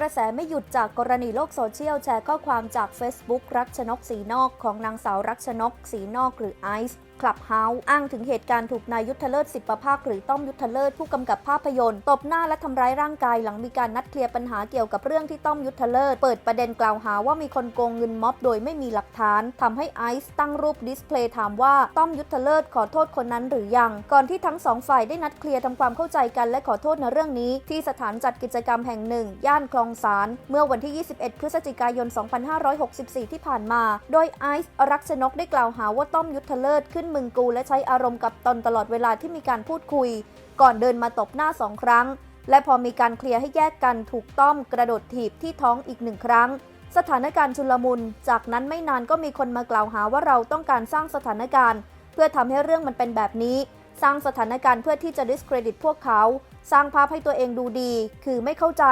กระแสไม่หยุดจากกรณีโลกโซเชียลแชร์ข้อความจาก Facebook รักชนกสีนอกของนางสาวรักชนกสีนอกหรือไอซ์คลับเฮาส์อ้างถึงเหตุการณ์ถูกนายยุทธเลิศสิบประภาคหรือต้อมยุทธเลิศผู้กำกับภาพยนตร์ตบหน้าและทำร้ายร่างกายหลังมีการนัดเคลียร์ปัญหาเกี่ยวกับเรื่องที่ต้อมยุทธเลิศเปิดประเด็นกล่าวหาว่ามีคนโกงเงินม็อบโดยไม่มีหลักฐานทำให้ไอซ์ตั้งรูปดิสเพลย์ถามว่าต้อมยุทธเลิศขอโทษคนนั้นหรือยัง ก่อนที่ทั้งสองฝ่ายได้นัดเคลียร์ทำความเข้าใจกันและขอโทษในเรื่องนี้ ที่สถานจัดกิจกรรมแห่งหนึ่ง ย่านคลองสารเมื่อวันที่ 21 พฤศจิกายน 2564 ที่ผ่านมา โดยไอซ์รักชนกได้กล่าวหาว่าต้อมยุทธเลิศขึ้นมึงกูและใช้อารมณ์กับตนตลอดเวลาที่มีการพูดคุย ก่อนเดินมาตบหน้าสองครั้ง และพอมีการเคลียร์ให้แยกกันถูกต้อมกระโดดถีบที่ท้องอีกหนึ่งครั้ง สถานการณ์ชุลมุน จากนั้นไม่นานก็มีคนมากล่าวหาว่าเราต้องการสร้างสถานการณ์ เพื่อทำให้เรื่องมันเป็นแบบนี้สร้างสถานการณ์เพื่อที่จะ discredit พวกเขา สร้างภาพให้ตัวเองดูดี คือไม่เข้าใจ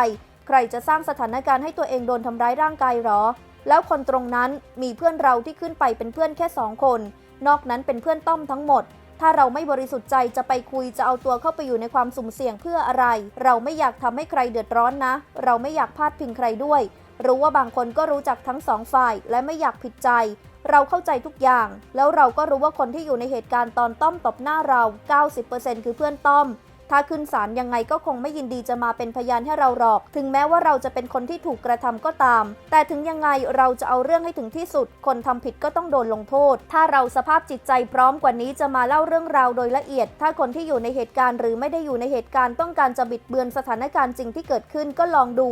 ใครจะสร้างสถานการณ์ให้ตัวเองโดนทำร้ายร่างกายหรอ แล้วคนตรงนั้นมีเพื่อนเราที่ขึ้นไปเป็นเพื่อนแค่สองคน นอกนั้นเป็นเพื่อนต้อมทั้งหมด ถ้าเราไม่บริสุทธิ์ใจจะไปคุยจะเอาตัวเข้าไปอยู่ในความสุ่มเสี่ยงเพื่ออะไร เราไม่อยากทำให้ใครเดือดร้อนนะ เราไม่อยากพาดพิงใครด้วย รู้ว่าบางคนก็รู้จักทั้งสองฝ่าย และไม่อยากผิดใจเราเข้าใจทุกอย่าง แล้วเราก็รู้ว่าคนที่อยู่ในเหตุการณ์ตอนต้อมตบหน้าเรา 90%คือเพื่อนต้อม ถ้าขึ้นศาลยังไงก็คงไม่ยินดีจะมาเป็นพยานให้เราหรอก ถึงแม้ว่าเราจะเป็นคนที่ถูกกระทำก็ตาม แต่ถึงยังไงเราจะเอาเรื่องให้ถึงที่สุด คนทำผิดก็ต้องโดนลงโทษ ถ้าเราสภาพจิตใจพร้อมกว่านี้จะมาเล่าเรื่องราวโดยละเอียด ถ้าคนที่อยู่ในเหตุการณ์หรือไม่ได้อยู่ในเหตุการณ์ต้องการจะบิดเบือนสถานการณ์จริงที่เกิดขึ้นก็ลองดู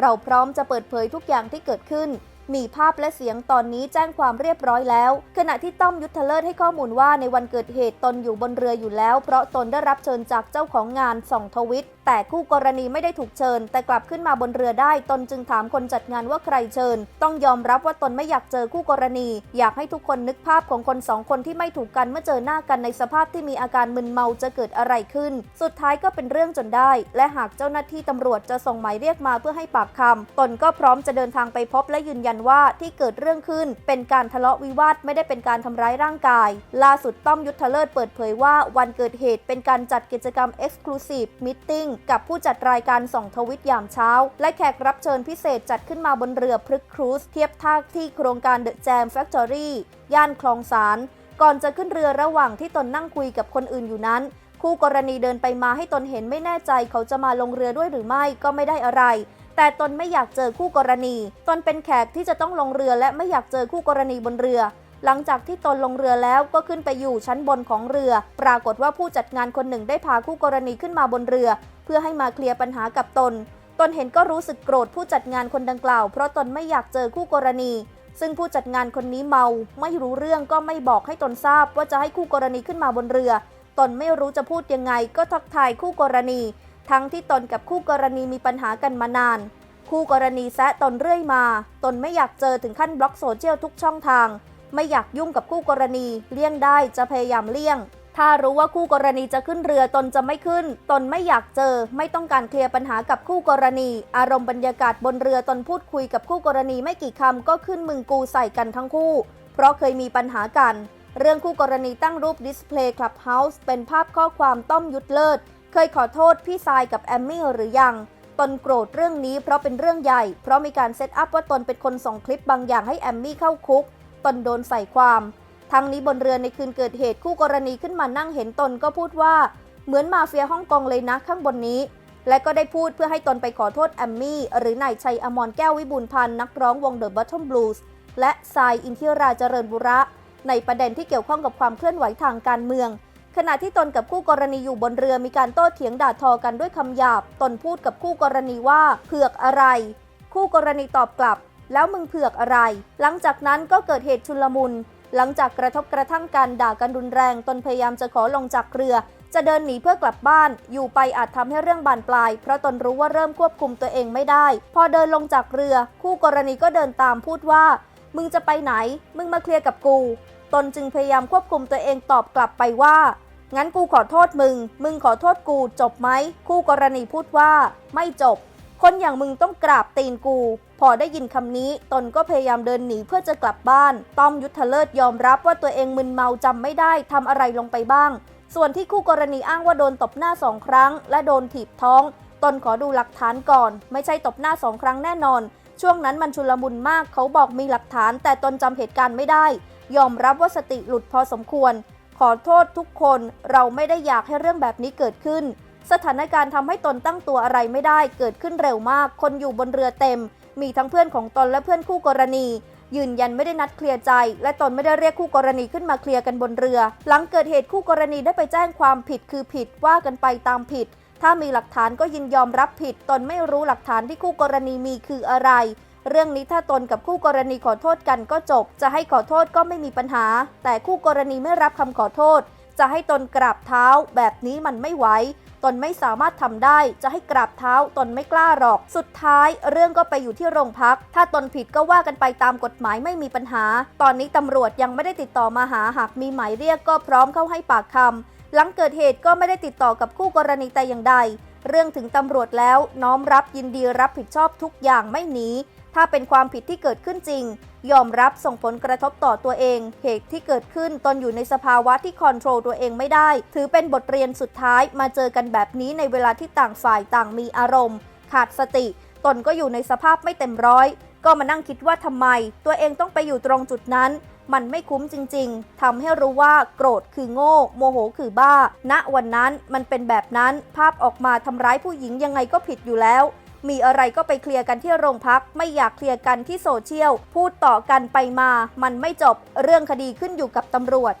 เราพร้อมจะเปิดเผยทุกอย่างที่เกิดขึ้น มีภาพและเสียงตอนนี้แจ้งความเรียบร้อยแล้ว ขณะที่ต้อมยุทธเลิศให้ข้อมูลว่าในวันเกิดเหตุตนอยู่บนเรืออยู่แล้ว เพราะตนได้รับเชิญจากเจ้าของงานส่องทวิต แต่คู่กรณีไม่ได้ถูกเชิญ แต่กลับขึ้นมาบนเรือได้ตนจึงถามคนจัดงานว่าใครเชิญ ต้องยอมรับว่าตนไม่อยากเจอคู่กรณี อยากให้ทุกคนนึกภาพของคนสองคนที่ไม่ถูกกันเมื่อเจอหน้ากันในสภาพที่มีอาการมึนเมาจะเกิดอะไรขึ้น สุดท้ายก็เป็นเรื่องจนได้ และหากเจ้าหน้าที่ตำรวจจะส่งหมายเรียกมาเพื่อให้ปากคำตนก็พร้อมจะเดินทางไปพบและยืนยันว่าที่เกิดเรื่องขึ้นเป็นการทะเลาะวิวาทไม่ได้เป็นการทำร้ายร่างกาย ล่าสุดต้อมยุทธเลิศเปิดเผยว่าวันเกิดเหตุเป็นการจัดกิจกรรม Exclusive Meeting กับผู้จัดรายการส่องทวิตยามเช้า และแขกรับเชิญพิเศษจัดขึ้นมาบนเรือพฤกครูซเทียบท่าที่โครงการ The Jam Factory ย่านคลองสารก่อนจะขึ้นเรือระหว่างที่ตนนั่งคุยกับคนอื่นอยู่นั้น คู่กรณีเดินไปมาให้ตนเห็นไม่แน่ใจเขาจะมาลงเรือด้วยหรือไม่ก็ไม่ได้อะไร แต่ตนไม่อยากเจอคู่กรณี ตนเป็นแขกที่จะต้องลงเรือและไม่อยากเจอคู่กรณีบนเรือ หลังจากที่ตนลงเรือแล้วก็ขึ้นไปอยู่ชั้นบนของเรือ ปรากฏว่าผู้จัดงานคนหนึ่งได้พาคู่กรณีขึ้นมาบนเรือ เพื่อให้มาเคลียร์ปัญหากับตน ตนเห็นก็รู้สึกโกรธผู้จัดงานคนดังกล่าว เพราะตนไม่อยากเจอคู่กรณี ซึ่งผู้จัดงานคนนี้เมา ไม่รู้เรื่องก็ไม่บอกให้ตนทราบว่าจะให้คู่กรณีขึ้นมาบนเรือ ตนไม่รู้จะพูดยังไงก็ทักทายคู่กรณี ทั้งที่ตนกับคู่กรณีมีปัญหากันมานาน คู่กรณีแซะตนเรื่อยมา ตนไม่อยากเจอถึงขั้นบล็อกโซเชียลทุกช่องทาง ไม่อยากยุ่งกับคู่กรณี เลี่ยงได้จะพยายามเลี่ยง ถ้ารู้ว่าคู่กรณีจะขึ้นเรือตนจะไม่ขึ้น ตนไม่อยากเจอ ไม่ต้องการเคลียร์ปัญหากับคู่กรณี อารมณ์บรรยากาศบนเรือตนพูดคุยกับคู่กรณีไม่กี่คำก็ขึ้นมึงกูใส่กันทั้งคู่ เพราะเคยมีปัญหากัน เรื่องคู่กรณีตั้งรูปดิสเพลย์คลับเฮาส์เป็นภาพข้อความต้อมยุทธเลิศ เคยขอโทษพี่ทรายกับแอมมี่หรือยัง ตนโกรธเรื่องนี้เพราะเป็นเรื่องใหญ่ เพราะมีการเซตอัพว่าตนเป็นคนส่งคลิปบางอย่างให้แอมมี่เข้าคุก ตนโดนใส่ความ ทั้งนี้บนเรือในคืนเกิดเหตุคู่กรณีขึ้นมานั่งเห็นตนก็พูดว่า เหมือนมาเฟียฮ่องกงเลยนะข้างบนนี้ และก็ได้พูดเพื่อให้ตนไปขอโทษแอมมี่หรือนายชัยอมรแก้ววิบูลพันธ์นักร้องวง The Bottom Blues และทรายอินทิราเจริญบุระ ในประเด็นที่เกี่ยวข้องกับความเคลื่อนไหวทางการเมือง ขณะที่ตนกับคู่กรณีอยู่บนเรือมีการโต้เถียงด่าทอกันด้วยคำหยาบ ตนพูดกับคู่กรณีว่าเผือกอะไร คู่กรณีตอบกลับ แล้วมึงเผือกอะไร หลังจากนั้นก็เกิดเหตุชุลมุน หลังจากกระทบกระทั่งกันด่ากันรุนแรง ตนพยายามจะขอลงจากเรือ จะเดินหนีเพื่อกลับบ้าน อยู่ไปอาจทำให้เรื่องบานปลาย เพราะตนรู้ว่าเริ่มควบคุมตัวเองไม่ได้ พอเดินลงจากเรือ คู่กรณีก็เดินตามพูดว่า มึงจะไปไหน มึงมาเคลียร์กับกู ตนจึงพยายามควบคุมตัวเองตอบกลับไปว่า งั้นกูขอโทษมึง มึงขอโทษกูจบไหม คู่กรณีพูดว่าไม่จบ คนอย่างมึงต้องกราบตีนกู พอได้ยินคำนี้ ตนก็พยายามเดินหนีเพื่อจะกลับบ้าน ต้อมยุทธเลิศยอมรับว่าตัวเองมึนเมาจำไม่ได้ทำอะไรลงไปบ้าง ส่วนที่คู่กรณีอ้างว่าโดนตบหน้าสองครั้ง และโดนถีบท้อง ตนขอดูหลักฐานก่อน ไม่ใช่ตบหน้าสองครั้งแน่นอน ช่วงนั้นมันชุลมุนมาก เขาบอกมีหลักฐาน แต่ตนจำเหตุการณ์ไม่ได้ ยอมรับว่าสติหลุดพอสมควร ขอโทษทุกคนเราไม่ได้อยากให้เรื่องแบบนี้เกิดขึ้น สถานการณ์ทำให้ตนตั้งตัวอะไรไม่ได้เกิดขึ้นเร็วมาก คนอยู่บนเรือเต็ม มีทั้งเพื่อนของตนและเพื่อนคู่กรณี ยืนยันไม่ได้นัดเคลียร์ใจ และตนไม่ได้เรียกคู่กรณีขึ้นมาเคลียร์กันบนเรือ หลังเกิดเหตุคู่กรณีได้ไปแจ้งความผิดคือผิดว่ากันไปตามผิด ถ้ามีหลักฐานก็ยินยอมรับผิด ตนไม่รู้หลักฐานที่คู่กรณีมีคืออะไร เรื่องนี้ถ้าตนกับคู่กรณีขอโทษกันก็จบ จะให้ขอโทษก็ไม่มีปัญหา แต่คู่กรณีไม่รับคำขอโทษ จะให้ตนกราบเท้า แบบนี้มันไม่ไหวตนไม่สามารถทำได้ จะให้กราบเท้า ตนไม่กล้าหรอก สุดท้าย เรื่องก็ไปอยู่ที่โรงพัก ถ้าตนผิดก็ว่ากันไปตามกฎหมายไม่มีปัญหา ตอนนี้ตำรวจยังไม่ได้ติดต่อมาหา หากมีหมายเรียกก็พร้อมเข้าให้ปากคำหลังเกิดเหตุก็ไม่ได้ติดต่อกับคู่กรณีแต่อย่างใด เรื่องถึงตำรวจแล้วน้อมรับยินดีรับผิดชอบทุกอย่างไม่หนี ถ้าเป็นความผิดที่เกิดขึ้นจริง ยอมรับส่งผลกระทบต่อตัวเอง เหตุที่เกิดขึ้นตนอยู่ในสภาวะที่คอนโทรลตัวเองไม่ได้ ถือเป็นบทเรียนสุดท้ายมาเจอกันแบบนี้ในเวลาที่ต่างฝ่ายต่างมีอารมณ์ ขาดสติ ตนก็อยู่ในสภาพไม่เต็มร้อย ก็มานั่งคิดว่าทำไม ตัวเองต้องไปอยู่ตรงจุดนั้นมันไม่คุ้มจริง ๆทำให้รู้ว่าโกรธคือโง่ โมโหคือบ้า ณ วันนั้นมันเป็นแบบนั้น ภาพออกมาทำร้ายผู้หญิงยังไงก็ผิดอยู่แล้ว มีอะไรก็ไปเคลียร์กันที่โรงพัก ไม่อยากเคลียร์กันที่โซเชียล พูดต่อกันไปมา มันไม่จบ เรื่องคดีขึ้นอยู่กับตำรวจ